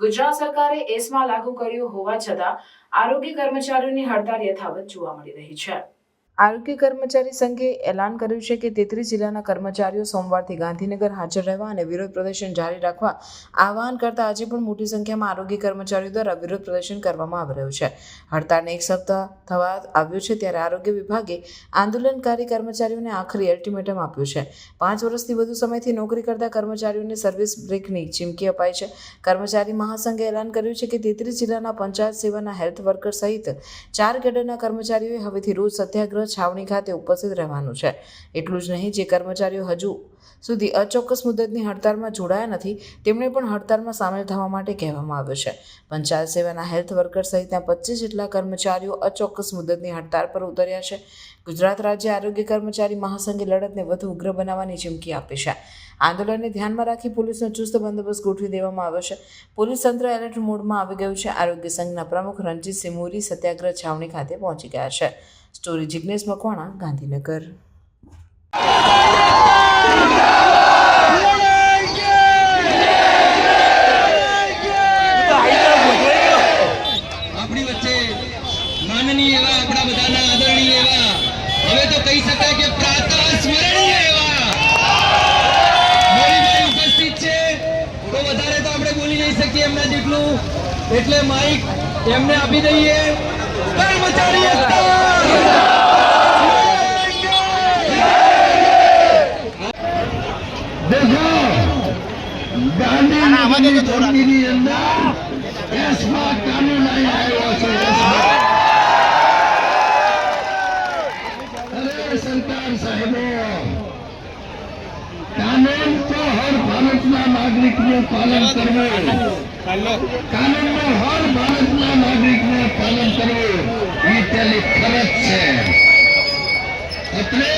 ગુજરાત સરકારે એસમાં લાગુ કર્યું હોવા છતાં આરોગ્ય કર્મચારીઓની હડતાળ યથાવત જોવા મળી રહી છે. આરોગ્ય કર્મચારી સંઘે એલાન કર્યું છે કે તેત્રીસ જિલ્લાના કર્મચારીઓ સોમવારથી ગાંધીનગર હાજર રહેવા અને વિરોધ પ્રદર્શન જારી રાખવા આહવાન કરતા આજે પણ મોટી સંખ્યામાં આરોગ્ય કર્મચારીઓ દ્વારા વિરોધ પ્રદર્શન કરવામાં આવી રહ્યું છે. હડતાળને એક સપ્તાહ થવા આવ્યું છે ત્યારે આરોગ્ય વિભાગે આંદોલનકારી કર્મચારીઓને આખરી અલ્ટિમેટમ આપ્યું છે. પાંચ વર્ષથી વધુ સમયથી નોકરી કરતા કર્મચારીઓને સર્વિસ બ્રેકની ચીમકી અપાઈ છે. કર્મચારી મહાસંઘે એલાન કર્યું છે કે તેત્રીસ જિલ્લાના પંચાયત સેવાના હેલ્થ વર્કર સહિત ચાર કેડરના કર્મચારીઓએ હવેથી રોજ સત્યાગ્રહ છાવણી ખાતે ઉપસ્થિત રહેવાનું છે. એટલું જ નહીં જે કર્મચારીઓ હજુ સુધી અચોક્કસ મુદતની હડતાળમાં જોડાયા નથી તેમણે પણ હડતાળમાં સામેલ થવા માટે કહેવામાં આવ્યું છે. પંચાયત સેવાના હેલ્થ વર્કર સહિતના પચીસ જેટલા કર્મચારીઓ અચોક્કસ મુદતની હડતાળ પર ઉતર્યા છે. ગુજરાત રાજ્ય આરોગ્ય કર્મચારી મહાસંઘે લડતને વધુ ઉગ્ર બનાવવાની ચીમકી આપી છે. આંદોલનને ધ્યાનમાં રાખી પોલીસનો ચુસ્ત બંદોબસ્ત ગોઠવી દેવામાં આવ્યો છે. પોલીસ તંત્ર એલર્ટ મોડમાં આવી ગયું છે. આરોગ્ય સંઘના પ્રમુખ રણજીતસિંહ મોરી સત્યાગ્રહ છાવણી ખાતે પહોંચી ગયા છે. સ્ટોરી જિગ્નેશ મકવાણા ગાંધીનગર. એમના જેટલું એટલે માઇક એમને આપી દઈએ. કર્મચારી અંદર એસમાં કાનૂન આવ્યો છે સાહેબો नागरिक में पालन करवे कानून में हर भारत में नागरिक ने पालन करवे ये तेरी फरज है। अपने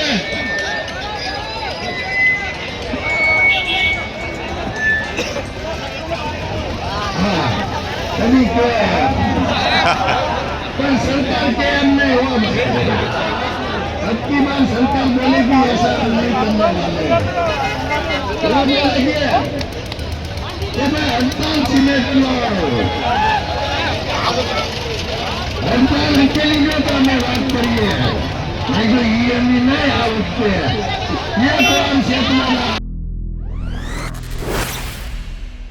हाँ, सभी को तो पर सरकार के हमने हो सबकी बार सरकार बोलेगी, ऐसा नहीं करने वाले। અંતર સિમેન્ટનો અંતર નીકળી ગયો તમે વાત કરીએ મેં કીધું ઈયરની નહીં આ વખતે